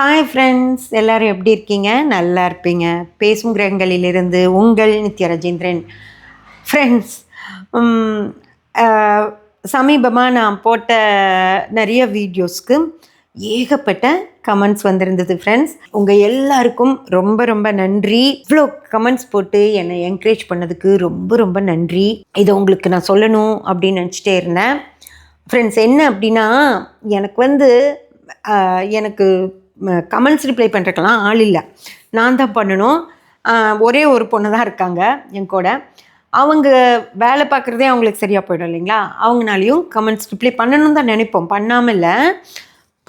Hi friends எல்லோரும் எப்படி இருக்கீங்க? நல்லா இருப்பீங்க. பேசும் கிரகங்களிலிருந்து உங்கள் நித்ய ரஜேந்திரன் ஃப்ரெண்ட்ஸ் சமீபமாக நான் போட்ட நிறைய வீடியோஸ்க்கு ஏகப்பட்ட கமெண்ட்ஸ் வந்திருந்தது ஃப்ரெண்ட்ஸ் உங்கள் எல்லாருக்கும் ரொம்ப ரொம்ப நன்றி. இவ்வளோ கமெண்ட்ஸ் போட்டு என்னை என்கரேஜ் பண்ணதுக்கு ரொம்ப ரொம்ப நன்றி. இதை உங்களுக்கு நான் சொல்லணும் அப்படின்னு நினச்சிட்டே இருந்தேன். ஃப்ரெண்ட்ஸ் என்ன அப்படின்னா எனக்கு வந்து எனக்கு கமெண்ட்ஸ் ரிப்ளை பண்ணுறக்கெல்லாம் ஆள் இல்லை. நான் தான் பண்ணணும். ஒரே ஒரு பொண்ணு தான் இருக்காங்க என் கூட. அவங்க வேலை பார்க்குறதே அவங்களுக்கு சரியாக போயிடும் இல்லைங்களா? அவங்கனாலையும் கமெண்ட்ஸ் ரிப்ளை பண்ணணும் தான் நினைப்போம். பண்ணாமல் இல்லை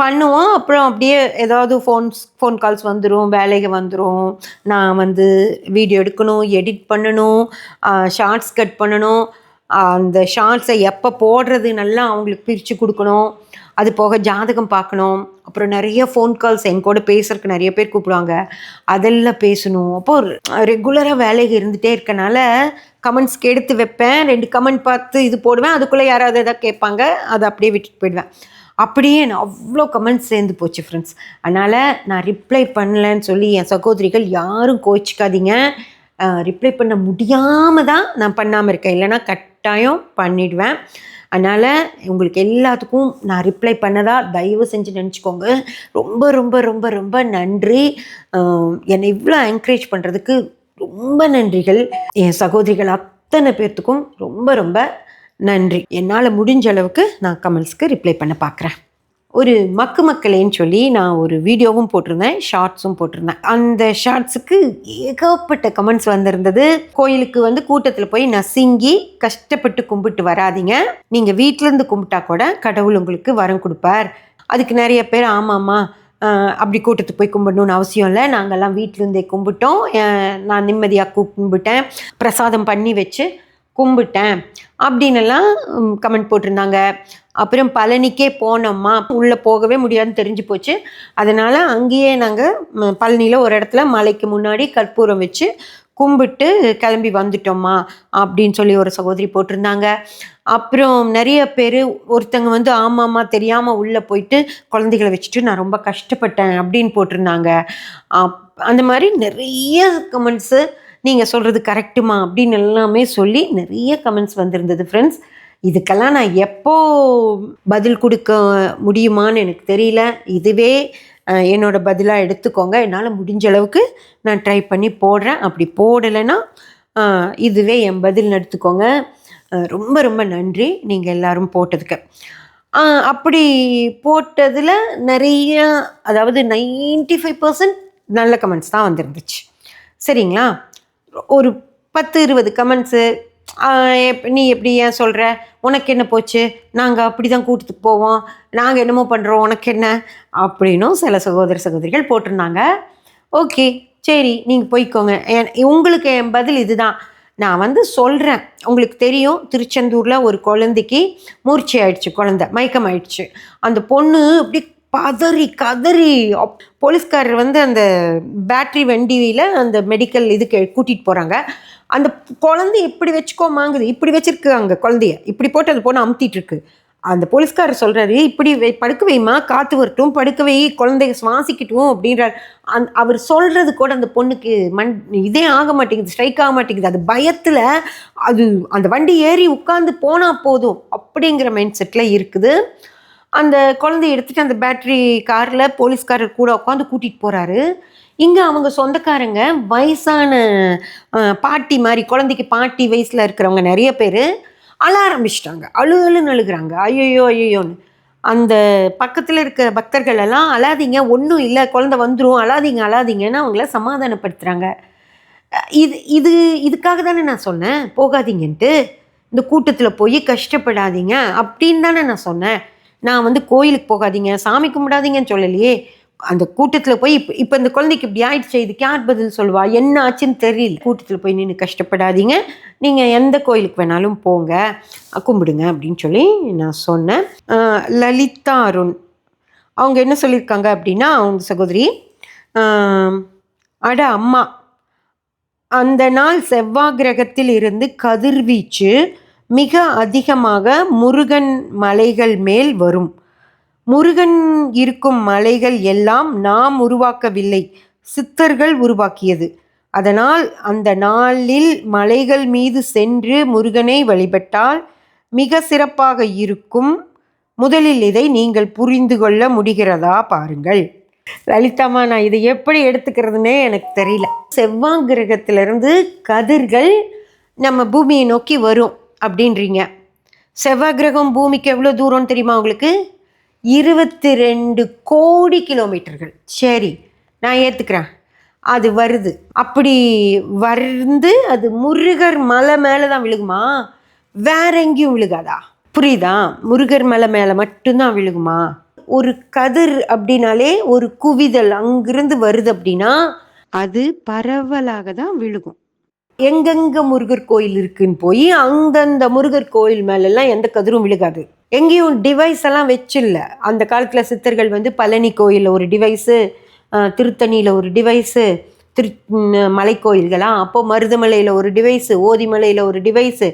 பண்ணுவோம். அப்புறம் அப்படியே ஏதாவது ஃபோன்ஸ் ஃபோன் கால்ஸ் வந்துடும் வேலைக்கு வந்துடும் நான் வந்து வீடியோ எடுக்கணும் எடிட் பண்ணணும் ஷார்ட்ஸ் கட் பண்ணணும். அந்த ஷார்ட்ஸை எப்போ போடுறது நல்லா அவங்களுக்கு பிரித்து கொடுக்கணும். அது போக ஜாதகம் பார்க்கணும். அப்புறம் நிறைய ஃபோன் கால்ஸ் என் கூட பேசுறதுக்கு நிறைய பேர் கூப்பிடுவாங்க. அதெல்லாம் பேசணும். அப்போ ரெகுலராக வேலைக்கு இருந்துகிட்டே இருக்கனால கமெண்ட்ஸ்க்கு எடுத்து வைப்பேன். ரெண்டு கமெண்ட் பார்த்து இது போடுவேன். அதுக்குள்ளே யாராவது எதாவது கேட்பாங்க. அதை அப்படியே விட்டுட்டு போயிடுவேன். அப்படியே நான் அவ்வளோ கமெண்ட்ஸ் சேர்ந்து போச்சு ஃப்ரெண்ட்ஸ் அதனால் நான் ரிப்ளை பண்ணலன்னு சொல்லி என் சகோதரிகள் யாரும் கோச்சிக்காதீங்க ரிப்ளை பண்ண முடியாமல் தான் நான் பண்ணாமல் இருக்கேன். இல்லைன்னா கட்டாயம் பண்ணிடுவேன். அதனால் உங்களுக்கு எல்லாத்துக்கும் நான் ரிப்ளை பண்ணதா தயவு செஞ்சு நினச்சிக்கோங்க. ரொம்ப ரொம்ப ரொம்ப ரொம்ப நன்றி. என்னை இவ்வளோ என்கரேஜ் பண்ணுறதுக்கு ரொம்ப நன்றிகள். என் சகோதரிகள் அத்தனை பேர்த்துக்கும் ரொம்ப ரொம்ப நன்றி. என்னால் முடிஞ்ச அளவுக்கு நான் கமெண்ட்ஸ்க்கு ரிப்ளை பண்ண பார்க்குறேன் ஒரு மக்கு மக்களேன்னு சொல்லி நான் ஒரு வீடியோவும் போட்டிருந்தேன் ஷார்ட்ஸும் போட்டிருந்தேன். அந்த ஷார்ட்ஸுக்கு ஏகப்பட்ட கமெண்ட்ஸ் வந்திருந்தது. கோயிலுக்கு வந்து கூட்டத்தில் போய் நசுங்கி கஷ்டப்பட்டு கும்பிட்டு வராதீங்க. நீங்கள் வீட்டிலேருந்து கும்பிட்டா கூட கடவுள் உங்களுக்கு வரம் கொடுப்பார். அதுக்கு நிறைய பேர் ஆமாம்மா அப்படி கூட்டத்துக்கு போய் கும்பிடணும்னு அவசியம் இல்லை. நாங்கள்லாம் வீட்டிலேருந்தே கும்பிட்டோம். நான் நிம்மதியாக கும்பிட்டேன். பிரசாதம் பண்ணி வச்சு கும்பிட்டேன். அப்படின்னுலாம் கமெண்ட் போட்டிருந்தாங்க. அப்புறம் பழனிக்கே போனோம்மா உள்ளே போகவே முடியாதுன்னு தெரிஞ்சு போச்சு. அதனால் அங்கேயே நாங்கள் பழனியில் ஒரு இடத்துல மலைக்கு முன்னாடி கற்பூரம் வச்சு கும்பிட்டு கிளம்பி வந்துட்டோம்மா அப்படின்னு சொல்லி ஒரு சகோதரி போட்டிருந்தாங்க. அப்புறம் நிறைய பேர் ஒருத்தங்க வந்து ஆமாம்மா தெரியாமல் உள்ளே போயிட்டு குழந்தைகளை வச்சுட்டு நான் ரொம்ப கஷ்டப்பட்டேன் அப்படின்னு போட்டிருந்தாங்க. அப்- அந்த மாதிரி நிறைய கமெண்ட்ஸு நீங்கள் சொல்கிறது கரெக்டுமா அப்படின்னு எல்லாமே சொல்லி நிறைய கமெண்ட்ஸ் வந்திருந்தது ஃப்ரெண்ட்ஸ் இதுக்கெல்லாம் நான் எப்போ பதில் கொடுக்க முடியுமான்னு எனக்கு தெரியல. இதுவே என்னோடய என்னோட பதிலாக எடுத்துக்கோங்க. என்னால் முடிஞ்ச அளவுக்கு நான் ட்ரை பண்ணி போடுறேன். அப்படி போடலைன்னா இதுவே என் பதில் எடுத்துக்கோங்க. ரொம்ப ரொம்ப நன்றி நீங்கள் எல்லோரும் போட்டதுக்கு. அப்படி போட்டதில் நிறைய அதாவது நைன்டி ஃபைவ் பர்சன்ட் நல்ல கமெண்ட்ஸ் தான் வந்துருந்துச்சு. சரிங்களா? ஒரு பத்து இருபது கமெண்ட்ஸு நீ எப்படி ஏன் சொல்கிற உனக்கு என்ன போச்சு? நாங்கள் அப்படி தான் கூட்டத்துக்கு போவோம். நாங்கள் என்னமோ பண்ணுறோம் உனக்கு என்ன? அப்படின்னும் சில சகோதர சகோதரிகள் போட்டிருந்தாங்க. ஓகே சரி நீங்கள் போய்க்கோங்க. என் உங்களுக்கு என் பதில் இதுதான். நான் வந்து சொல்கிறேன் உங்களுக்கு தெரியும் திருச்செந்தூரில் ஒரு குழந்தைக்கு மூர்ச்சி ஆயிடுச்சு குழந்தை மயக்கம் ஆயிடுச்சு. அந்த பொண்ணு அப்படி பதறி கதறி போலீஸ்காரர் வந்து அந்த பேட்ரி வண்டியில் அந்த மெடிக்கல் இதுக்கு கூட்டிகிட்டு போகிறாங்க அந்த குழந்தை இப்படி வச்சுக்கோமாங்குது. இப்படி வச்சிருக்காங்க குழந்தைய. இப்படி போட்டு அது பொண்ணு அமுத்திட்டு இருக்கு அந்த போலீஸ்காரர் சொல்கிறாரு இப்படி வை படுக்க வைமா காற்று வரட்டும் படுக்க வை குழந்தைய சுவாசிக்கட்டும் அப்படின்றார். அந் அவர் சொல்கிறது கூட அந்த பொண்ணுக்கு மண் இதே ஆக மாட்டேங்குது ஸ்ட்ரைக் ஆக மாட்டேங்குது. அது பயத்தில் அது அந்த வண்டி ஏறி உட்காந்து போனால் போதும் அப்படிங்கிற மைண்ட் செட்டில் இருக்குது. அந்த குழந்தைய எடுத்துகிட்டு அந்த பேட்டரி காரில் போலீஸ்காரர் கூட உட்காந்து கூட்டிகிட்டு போகிறாரு இங்கே அவங்க சொந்தக்காரங்க வயசான பாட்டி மாதிரி குழந்தைக்கு பாட்டி வயசில் இருக்கிறவங்க நிறைய பேர் அழ ஆரம்பிச்சிட்டாங்க. அழு அழுன்னு அழுகுறாங்க. ஐயோ ஐயோன்னு அந்த பக்கத்தில் இருக்க பக்தர்கள் எல்லாம் அழாதீங்க ஒன்றும் இல்லை குழந்தை வந்துடும் அழாதீங்க அழாதீங்கன்னு அவங்கள சமாதானப்படுத்துகிறாங்க இது இது இதுக்காக தானே நான் சொன்னேன். போகாதீங்கன்ட்டு. இந்த கூட்டத்தில் போய் கஷ்டப்படாதீங்க அப்படின்னு தானே நான் சொன்னேன். நான் வந்து கோயிலுக்கு போகாதீங்க சாமி கும்பிடாதீங்கன்னு சொல்லலையே. அந்த கூட்டத்தில் போய் இப்போ இப்போ இந்த குழந்தைக்கு இப்படி ஆயிடுச்சு இதுக்கு யார் பதில் சொல்லுவா? என்ன ஆச்சுன்னு தெரியல. கூட்டத்தில் போய் நின்று கஷ்டப்படாதீங்க. நீங்கள் எந்த கோயிலுக்கு வேணாலும் போங்க கும்பிடுங்க அப்படின்னு சொல்லி நான் சொன்னேன். லலிதா அருண். அவங்க என்ன சொல்லியிருக்காங்க அப்படின்னா அவங்க சகோதரி அட அம்மா அந்த நாள் செவ்வாய் கிரகத்தில் இருந்து கதிர்வீச்சு மிக அதிகமாக முருகன் மலைகள் மேல் வரும். முருகன் இருக்கும் மலைகள் எல்லாம் நாம் உருவாக்கவில்லை. சித்தர்கள் உருவாக்கியது. அதனால் அந்த நாளில் மலைகள் மீது சென்று முருகனை வழிபட்டால் மிக சிறப்பாக இருக்கும். முதலில் இதை நீங்கள் புரிந்து கொள்ள முடிகிறதா பாருங்கள். லலிதாமா நான் இதை எப்படி எடுத்துக்கிறதுனே எனக்கு தெரியல. செவ்வாய் கிரகத்திலிருந்து கதிர்கள் நம்ம பூமியை நோக்கி வரும். அப்படின்றீங்க. செவ்வாய் கிரகம் பூமிக்கு எவ்வளோ தூரம்னு தெரியுமா உங்களுக்கு? இருபத்தி ரெண்டு கோடி கிலோமீட்டர்கள். சரி நான் ஏற்றுக்கிறேன் அது வருது. அப்படி வந்து அது முருகர் மலை மேலே தான் விழுகுமா? வேற எங்கேயும் விழுகாதா? புரியுதா? முருகர் மலை மேலே மட்டும்தான் விழுகுமா? ஒரு கதிர் அப்படின்னாலே ஒரு குவிதல் அங்கிருந்து வருது அப்படின்னா அது பரவலாக தான் விழுகும். எங்கெங்கே முருகர் கோயில் இருக்குன்னு போய் அந்தந்த முருகர் கோயில் மேலெல்லாம் எந்த கதிரும் விழுகாது. எங்கேயும் டிவைஸ் எல்லாம் வச்சில்ல. அந்த காலத்தில் சித்தர்கள் வந்து பழனி கோயிலில் ஒரு டிவைஸு திருத்தணியில் ஒரு டிவைஸு திரு மலை கோயில்களாம் அப்போது மருதமலையில் ஒரு டிவைஸு ஓதிமலையில் ஒரு டிவைஸு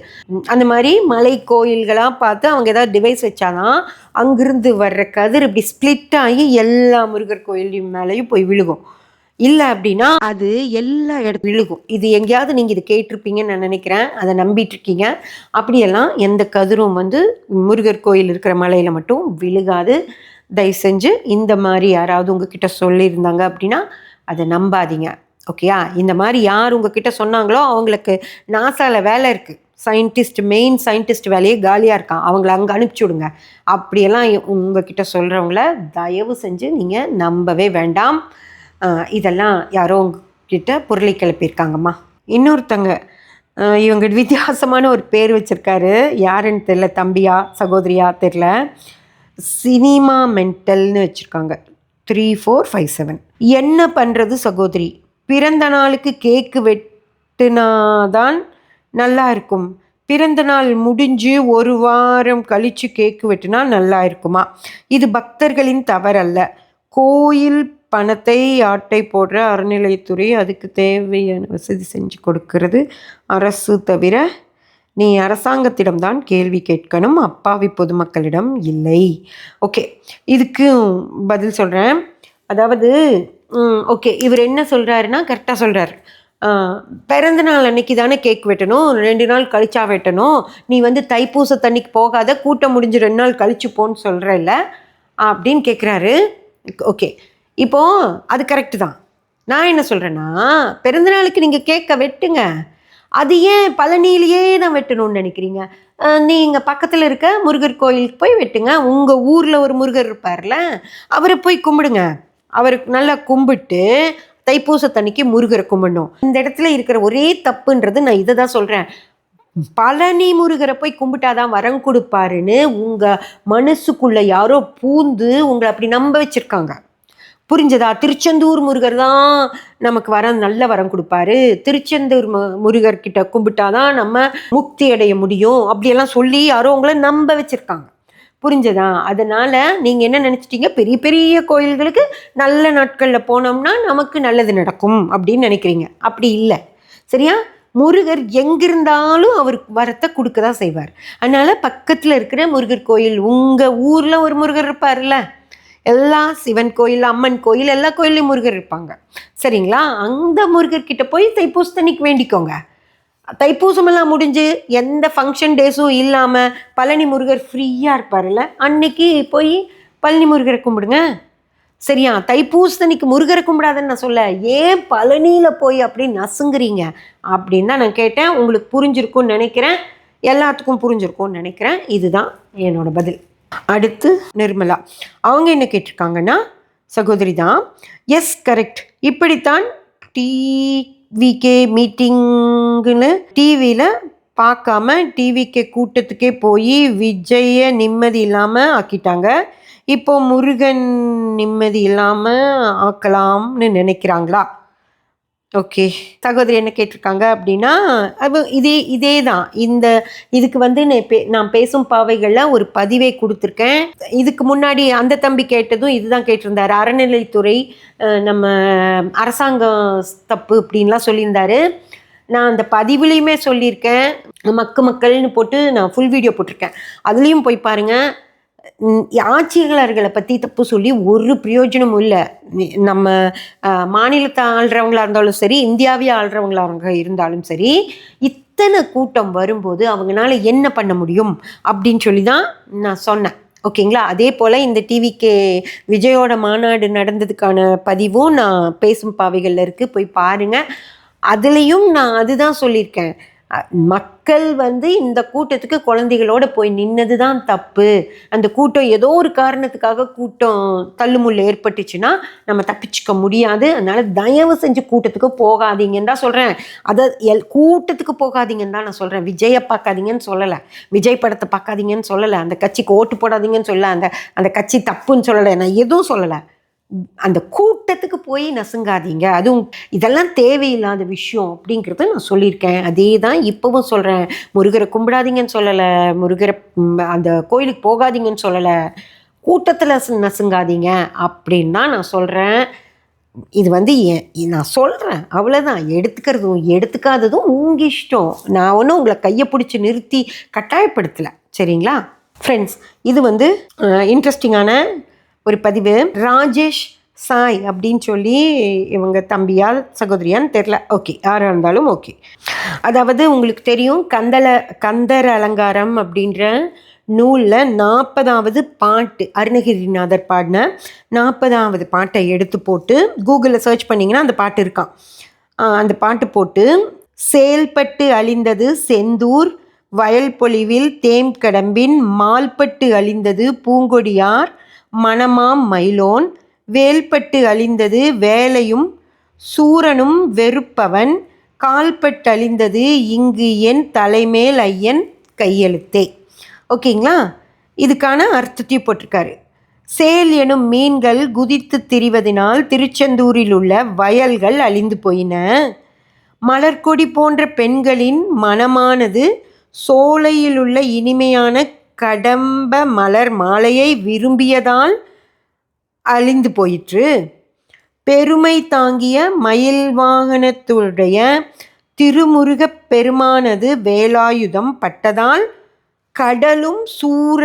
அந்த மாதிரி மலை கோயில்களாக பார்த்து அவங்க ஏதாவது டிவைஸ் வச்சாதான் அங்கிருந்து வர்ற கதிர் இப்படி ஸ்ப்ளிட் ஆகி எல்லா முருகர் கோயிலையும் மேலேயும் போய் விழுகும். இல்லை அப்படின்னா அது எல்லா இடத்துல விழுகும். இது எங்கேயாவது நீங்கள் இது கேட்டிருப்பீங்கன்னு நான் நினைக்கிறேன். அதை நம்பிட்டு இருக்கீங்க. அப்படியெல்லாம் எந்த கதிரும் வந்து முருகர் கோயில் இருக்கிற மலையில் மட்டும் விழுகாது. தயவு செஞ்சு இந்த மாதிரி யாராவது உங்ககிட்ட சொல்லியிருந்தாங்க அப்படின்னா அதை நம்பாதீங்க. ஓகேயா? இந்த மாதிரி யார் உங்ககிட்ட சொன்னாங்களோ அவங்களுக்கு நாசாவில் வேலை இருக்குது சயின்டிஸ்ட் மெயின் சயின்டிஸ்ட் வேலையே காலியாக இருக்கான். அவங்கள அங்கே அனுப்பிச்சி விடுங்க. அப்படியெல்லாம் உங்ககிட்ட சொல்கிறவங்கள தயவு செஞ்சு நீங்கள் நம்பவே வேண்டாம். இதெல்லாம் யாரோ கிட்ட பொருளை கிளப்பியிருக்காங்கம்மா. இன்னொருத்தங்க இவங்க வித்தியாசமான ஒரு பேர் வச்சுருக்காரு. யாருன்னு தெரில தம்பியா சகோதரியா தெரில சினிமா மென்டல்னு வச்சுருக்காங்க. Three four five seven. என்ன பண்ணுறது சகோதரி? பிறந்த நாளுக்கு கேக்கு வெட்டினாதான் நல்லா இருக்கும். பிறந்த நாள் முடிஞ்சு ஒரு வாரம் கழித்து கேக்கு வெட்டினா நல்லா இருக்குமா? இது பக்தர்களின் தவறல்ல. கோயில் பணத்தை ஆட்டை போடுற அறநிலையத்துறை அதுக்கு தேவையான வசதி செஞ்சு கொடுக்கறது. அரசு தவிர நீ அரசாங்கத்திடம்தான் கேள்வி கேட்கணும். அப்பாவி பொதுமக்களிடம் இல்லை. ஓகே இதுக்கு பதில் சொல்கிறேன் அதாவது ஓகே இவர் என்ன சொல்கிறாருன்னா கரெக்டாக சொல்கிறார் பிறந்த நாள் அன்னைக்கு தானே கேக் வெட்டணும். ரெண்டு நாள் கழிச்சா வெட்டணும். நீ வந்து தைப்பூச தண்ணிக்கு போகாத கூட்டம் முடிஞ்சு ரெண்டு நாள் கழிச்சு போன்னு சொல்கிறல்ல அப்படின்னு கேட்குறாரு ஓகே இப்போ அது கரெக்டு தான். நான் என்ன சொல்கிறேன்னா பிறந்தநாளுக்கு நீங்கள் கேட்க வெட்டுங்க. அது ஏன் பழனியிலேயே தான் வெட்டணும்னு நினைக்கிறீங்க? நீங்கள் பக்கத்தில் இருக்க முருகர் கோயிலுக்கு போய் வெட்டுங்க. உங்கள் ஊரில் ஒரு முருகர் இருப்பார்ல அவரை போய் கும்பிடுங்க. அவருக்கு நல்லா கும்பிட்டு தைப்பூசத்தன்னைக்கு முருகரை கும்பிடணும். இந்த இடத்துல இருக்கிற ஒரே தப்புன்றது நான் இதை தான் சொல்கிறேன் பழனி முருகரை போய் கும்பிட்டாதான் வரம் கொடுப்பாருன்னு உங்கள் மனசுக்குள்ளே யாரோ பூந்து உங்களை அப்படி நம்ப வச்சுருக்காங்க. புரிஞ்சதா? திருச்செந்தூர் முருகர் தான் நமக்கு வர நல்ல வரம் கொடுப்பாரு. திருச்செந்தூர் முருகர் கும்பிட்டா தான் நம்ம முக்தி அடைய முடியும். அப்படியெல்லாம் சொல்லி யாரோ உங்களை நம்ப வச்சுருக்காங்க. புரிஞ்சதா? அதனால் நீங்கள் என்ன நினச்சிட்டீங்க? பெரிய பெரிய கோயில்களுக்கு நல்ல நாட்களில் போனோம்னா நமக்கு நல்லது நடக்கும் அப்படின்னு நினைக்கிறீங்க. அப்படி இல்லை. சரியா? முருகர் எங்கிருந்தாலும் அவருக்கு வரத்தை கொடுக்க தான் செய்வார். அதனால் பக்கத்தில் இருக்கிற முருகர் கோயில் உங்கள் ஊரில் ஒரு முருகர் இருப்பார்ல எல்லா சிவன் கோயில் அம்மன் கோயில் எல்லா கோயிலையும் முருகர் இருப்பாங்க. சரிங்களா? அந்த முருகர்கிட்ட போய் தைப்பூசத்தன்னைக்கு வேண்டிக்கோங்க. தைப்பூசமெல்லாம் முடிஞ்சு எந்த ஃபங்க்ஷன் டேஸும் இல்லாமல் பழனி முருகர் ஃப்ரீயாக இருப்பார்ல அன்னைக்கு போய் பழனி முருகரை கும்பிடுங்க. சரியா? தைப்பூசத்தன்னைக்கு முருகரை கும்பிடாதன்னு நான் சொல்ல ஏன் பழனியில் போய் அப்படி நசுங்குறீங்க? அப்படின்னு தான் நான் கேட்டேன். உங்களுக்கு புரிஞ்சிருக்கும்னு நினைக்கிறேன். எல்லாத்துக்கும் புரிஞ்சிருக்கும்னு நினைக்கிறேன். இதுதான் என்னோட பதில். அடுத்து நிர்மலா. அவங்க என்ன கேட்டிருக்காங்கன்னா சகோதரி தான். எஸ் கரெக்ட் இப்படித்தான் டிவிகே மீட்டிங்குன்னு டிவியில் பார்க்காம டிவிக்கே கூட்டத்துக்கே போய் விஜய நிம்மதி இல்லாமல் ஆக்கிட்டாங்க. இப்போ முருகன் நிம்மதி இல்லாமல் ஆக்கலாம்னு நினைக்கிறாங்களா? ஓகே. சகோதரி என்ன கேட்டிருக்காங்க அப்படின்னா அது இதே இதே தான். இந்த இதுக்கு வந்து நான் பேசும் பாவைகளில் ஒரு பதிவே கொடுத்துருக்கேன். இதுக்கு முன்னாடி அந்த தம்பி கேட்டதும் இதுதான் கேட்டிருந்தாரு. அறநிலைத்துறை நம்ம அரசாங்கம் தப்பு அப்படின்லாம் சொல்லியிருந்தாரு. நான் அந்த பதிவுலேயுமே சொல்லியிருக்கேன். மக்கு மக்கள்னு போட்டு நான் ஃபுல் வீடியோ போட்டிருக்கேன். அதுலேயும் போய் பாருங்கள் ஆட்சியாளர்களை பற்றி தப்பு சொல்லி ஒரு பிரயோஜனமும் இல்லை. நம்ம மாநிலத்தை ஆள்றவங்களாக இருந்தாலும் சரி இந்தியாவே ஆள்றவங்களா இருந்தாலும் சரி இத்தனை கூட்டம் வரும்போது அவங்களால என்ன பண்ண முடியும் அப்படின்னு சொல்லி தான் நான் சொன்னேன். ஓகேங்களா? அதே போல் இந்த டிவிக்கு விஜயோட மாநாடு நடந்ததுக்கான பதிவும் நான் பேசும் பாவைகளில் இருக்குது போய் பாருங்கள் அதுலேயும் நான் அதுதான் சொல்லியிருக்கேன். மக்கள் வந்து இந்த கூட்டத்துக்கு குழந்தைகளோட போய் நின்னது தான் தப்பு. அந்த கூட்டம் ஏதோ ஒரு காரணத்துக்காக கூட்டம் தள்ளுமுள்ள ஏற்பட்டுச்சுன்னா நம்ம தப்பிச்சுக்க முடியாது. அதனால தயவு செஞ்சு கூட்டத்துக்கு போகாதீங்கன்னு தான் சொல்கிறேன் அதை எல் கூட்டத்துக்கு போகாதீங்கன்னு தான் நான் சொல்கிறேன் விஜயை பார்க்காதீங்கன்னு சொல்லலை. விஜய் படத்தை பார்க்காதீங்கன்னு சொல்லலை. அந்த கட்சிக்கு ஓட்டு போடாதீங்கன்னு சொல்லலை. அந்த அந்த கட்சி தப்புன்னு சொல்லலை. நான் எதுவும் சொல்லலை. அந்த கூட்டத்துக்கு போய் நசுங்காதீங்க. அதுவும் இதெல்லாம் தேவையில்லாத விஷயம் அப்படிங்கிறத நான் சொல்லியிருக்கேன். அதே தான் இப்போவும் சொல்கிறேன் முருகரை கும்பிடாதீங்கன்னு சொல்லலை. முருகரை அந்த கோயிலுக்கு போகாதீங்கன்னு சொல்லலை. கூட்டத்தில் நசுங்காதீங்க அப்படின்னு தான் நான் சொல்கிறேன் இது வந்து நான் சொல்கிறேன் அவ்வளோதான் எடுத்துக்கிறதும் எடுத்துக்காததும் உங்கள் இஷ்டம். நான் ஒன்றும் உங்களை கையை பிடிச்சி நிறுத்தி கட்டாயப்படுத்தலை. சரிங்களா? ஃப்ரெண்ட்ஸ் இது வந்து இன்ட்ரெஸ்டிங்கான ஒரு பதிவு ராஜேஷ் சாய் அப்படின்னு சொல்லி இவங்க தம்பியா சகோதரியான்னு தெரில ஓகே யாராக இருந்தாலும் ஓகே. அதாவது உங்களுக்கு தெரியும் கந்தல கந்தர் அலங்காரம் அப்படின்ற நூலில் நாற்பதாவது பாட்டு அருணகிரிநாதர் பாடின நாற்பதாவது பாட்டை எடுத்து போட்டு கூகுளில் சர்ச் பண்ணிங்கன்னா அந்த பாட்டு இருக்கான் அந்த பாட்டு போட்டு செயல்பட்டு அழிந்தது செந்தூர் வயல் பொலிவில் தேம் கடம்பின் மால்பட்டு அழிந்தது பூங்கொடியார் மனமாம் மயிலோன். வேல்பட்டு அழிந்தது வேலையும் சூரனும் வெறுப்பவன். கால்பட்டு அழிந்தது இங்கு என் தலைமேல் ஐயன் கையெழுத்தே. ஓகேங்களா? இதுக்கான அர்த்தத்தையும் போட்டிருக்காரு. சேல் எனும் மீன்கள் குதித்து திரிவதனால் திருச்செந்தூரில் உள்ள வயல்கள் அழிந்து போயின. மலர்கொடி போன்ற பெண்களின் மனமானது சோலையில் உள்ள இனிமையான கடம்ப மலர் மாலையை விரும்பியதால் அழிந்து போயிற்று. பெருமை தாங்கிய மயில் வாகனத்துடைய திருமுருகப் பெருமானது வேலாயுதம் பட்டதால் கடலும் சூர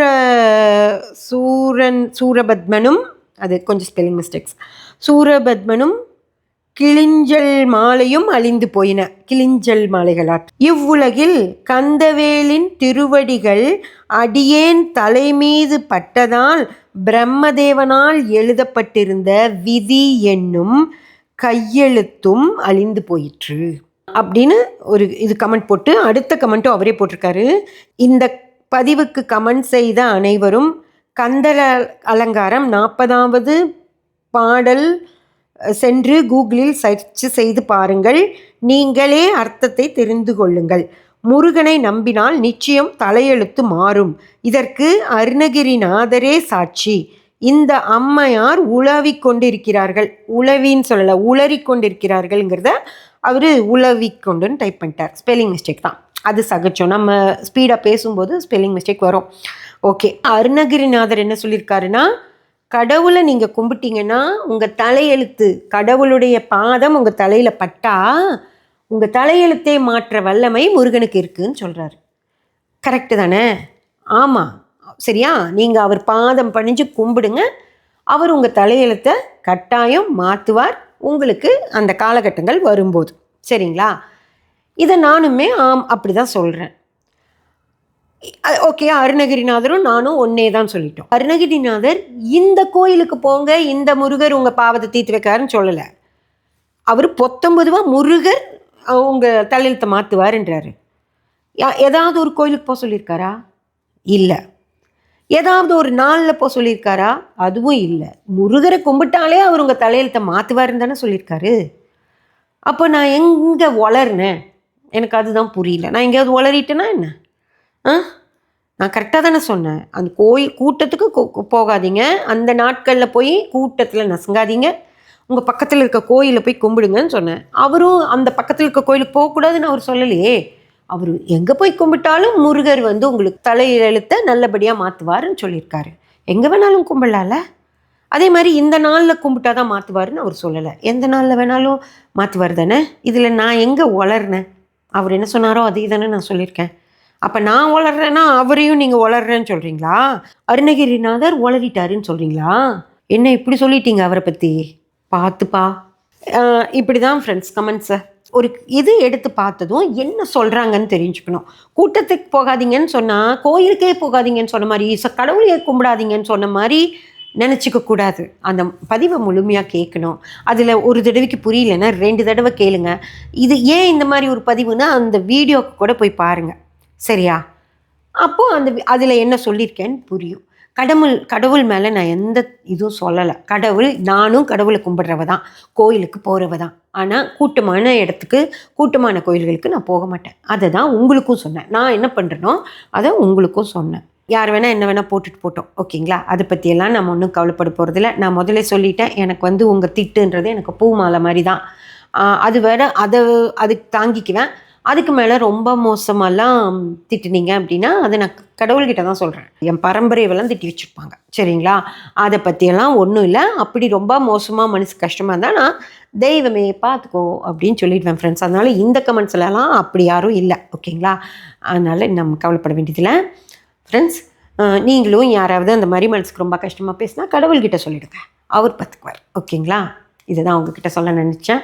சூரன் சூரபத்மனும் அது கொஞ்சம் ஸ்பெல்லிங் மிஸ்டேக்ஸ் சூரபத்மனும் கிளிஞ்சல் மாலையும் அழிந்து போயின. கிளிஞ்சல் மாலைகளா இவ்வுலகில் கந்தவேலின் திருவடிகள் அடியேன் தலைமீது பட்டதால் பிரம்மதேவனால் எழுதப்பட்டிருந்த விதி என்னும் கையெழுத்தும் அழிந்து போயிற்று. அப்படின்னு ஒரு இது கமெண்ட் போட்டு அடுத்த கமெண்ட்டும் அவரே போட்டிருக்காரு. இந்த பதிவுக்கு கமெண்ட் செய்த அனைவரும் கந்தல அலங்காரம் நாற்பதாவது பாடல் சென்று கூகுளில் சர்ச் செய்து பாருங்கள். நீங்களே அர்த்தத்தை தெரிந்து கொள்ளுங்கள். முருகனை நம்பினால் நிச்சயம் தலையெழுத்து மாறும். இதற்கு அருணகிரிநாதரே சாட்சி. இந்த அம்மையார் உலவிக் கொண்டிருக்கிறார்கள். உளவின்னு சொல்லலை உளறி கொண்டிருக்கிறார்கள்ங்கிறத அவர் உளவிக்கொண்டுன்னு டைப் பண்ணிட்டார். ஸ்பெல்லிங் மிஸ்டேக் தான். அது சகஜம். நம்ம ஸ்பீடாக பேசும்போது ஸ்பெல்லிங் மிஸ்டேக் வரும். ஓகே அருணகிரிநாதர் என்ன சொல்லியிருக்காருன்னா கடவுளை நீங்கள் கும்பிட்டீங்கன்னா உங்கள் தலையெழுத்து கடவுளுடைய பாதம் உங்கள் தலையில் பட்டா உங்கள் தலையெழுத்தை மாற்ற வல்லமை முருகனுக்கு இருக்குன்னு சொல்கிறாரு கரெக்டு தானே? ஆமாம் சரியா? நீங்கள் அவர் பாதம் பணிஞ்சு கும்பிடுங்க. அவர் உங்கள் தலையெழுத்தை கட்டாயம் மாற்றுவார் உங்களுக்கு அந்த காலகட்டங்கள் வரும்போது. சரிங்களா? இதை நானுமே ஆம் அப்படி தான் சொல்கிறேன் ஓகே அருணகிரிநாதரும் நானும் ஒன்னே தான் சொல்லிட்டோம். அருணகிரிநாதர் இந்த கோயிலுக்கு போங்க இந்த முருகர் உங்கள் பாவத்தை தீர்த்து வைக்காருன்னு சொல்லலை. அவர் பொத்தொம்பதுவா முருகர் உங்கள் தலையெழுத்தை மாற்றுவாருன்றாரு யா- ஏதாவது ஒரு கோயிலுக்கு போக சொல்லியிருக்காரா? இல்லை. ஏதாவது ஒரு நாளில் போக சொல்லியிருக்காரா? அதுவும் இல்லை. முருகரை கும்பிட்டாலே அவர் உங்கள் தலையெழுத்தை மாற்றுவாருன்னு தானே சொல்லியிருக்காரு. அப்போ நான் எங்கே வளர்னேன் எனக்கு அதுதான் புரியல. நான் எங்கேயாவது வளரிட்டேன்னா என்ன? ஆ? நான் கரெக்டாக தானே சொன்னேன். அந்த கோயில் கூட்டத்துக்கு போகாதீங்க. அந்த நாட்களில் போய் கூட்டத்தில் நசுங்காதீங்க. உங்கள் பக்கத்தில் இருக்க கோயிலில் போய் கும்பிடுங்கன்னு சொன்னேன். அவரும் அந்த பக்கத்தில் இருக்க கோயிலுக்கு போகக்கூடாதுன்னு அவர் சொல்லலையே. அவர் எங்கே போய் கும்பிட்டாலும் முருகர் வந்து உங்களுக்கு தலையெழுத்தை நல்லபடியாக மாற்றுவாருன்னு சொல்லியிருக்காரு. எங்கே வேணாலும் கும்பிடலாம்ல? அதே மாதிரி இந்த நாளில் கும்பிட்டா தான் மாற்றுவாருன்னு அவர் சொல்லலை. எந்த நாளில் வேணாலும் மாற்றுவார் தானே? இதில் நான் எங்கே வளர்னேன்? அவர் என்ன சொன்னாரோ அதே தானே நான் சொல்லியிருக்கேன். அப்போ நான் வளர்றேன்னா அவரையும் நீங்கள் வளர்றேன்னு சொல்கிறீங்களா அருணகிரிநாதர் வளரிட்டாருன்னு சொல்கிறீங்களா என்ன இப்படி சொல்லிட்டீங்க அவரை பற்றி பார்த்துப்பா. இப்படி தான் ஃப்ரெண்ட்ஸ் கமெண்ட்ஸை ஒரு இது எடுத்து பார்த்ததும் என்ன சொல்கிறாங்கன்னு தெரிஞ்சுக்கணும். கூட்டத்துக்கு போகாதீங்கன்னு சொன்னால் கோயிலுக்கே போகாதீங்கன்னு சொன்ன மாதிரி கடவுளையே கும்பிடாதீங்கன்னு சொன்ன மாதிரி நினச்சிக்க கூடாது. அந்த பதிவை முழுமையாக கேட்கணும். அதில் ஒரு தடவைக்கு புரியலன்னா ரெண்டு தடவை கேளுங்க. இது ஏன் இந்த மாதிரி ஒரு பதிவுனா அந்த வீடியோக்கு கூட போய் பாருங்கள் சரியா? அப்போது அந்த அதில் என்ன சொல்லியிருக்கேன்னு புரியும். கடவுள் கடவுள் மேலே நான் எந்த இதுவும் சொல்லலை. கடவுள் நானும் கடவுளை கும்பிட்றவ தான். கோயிலுக்கு போகிறவ தான். ஆனால் கூட்டமான இடத்துக்கு கூட்டமான கோயில்களுக்கு நான் போக மாட்டேன். அதை தான் உங்களுக்கும் சொன்னேன். நான் என்ன பண்ணுறேனோ அதை உங்களுக்கும் சொன்னேன். யார் வேணால் என்ன வேணால் போட்டுட்டு போட்டோம். ஓகேங்களா? அதை பற்றியெல்லாம் நம்ம ஒன்றும் கவலைப்பட போகிறதில்ல நான் முதல்ல சொல்லிட்டேன். எனக்கு வந்து உங்கள் திட்டுன்றது எனக்கு பூ மாலை மாதிரி தான். அது வேற அதை அதுக்கு தாங்கிக்குவேன். அதுக்கு மேலே ரொம்ப மோசமெல்லாம் திட்டுனீங்க அப்படின்னா அதை நான் கடவுள்கிட்ட தான் சொல்கிறேன் என் பரம்பரையெல்லாம் திட்டி வச்சுருப்பாங்க. சரிங்களா? அதை பற்றியெல்லாம் ஒன்றும் இல்லை. அப்படி ரொம்ப மோசமாக மனசு கஷ்டமாக இருந்தால் நான் தெய்வமே பார்த்துக்கோ அப்படின்னு சொல்லிடுவேன் ஃப்ரெண்ட்ஸ் அதனால் இந்த கமெண்ட்ஸ்லலாம் அப்படி யாரும் இல்லை. ஓகேங்களா? அதனால் நம்ம கவலைப்பட வேண்டியதில்லை. ஃப்ரெண்ட்ஸ் நீங்களும் யாராவது அந்த மாதிரி மனசுக்கு ரொம்ப கஷ்டமாக பேசினா கடவுள்கிட்ட சொல்லிடுங்க. அவர் பார்த்துக்குவார் ஓகேங்களா? இதை தான் உங்ககிட்ட சொல்ல நினச்சேன்.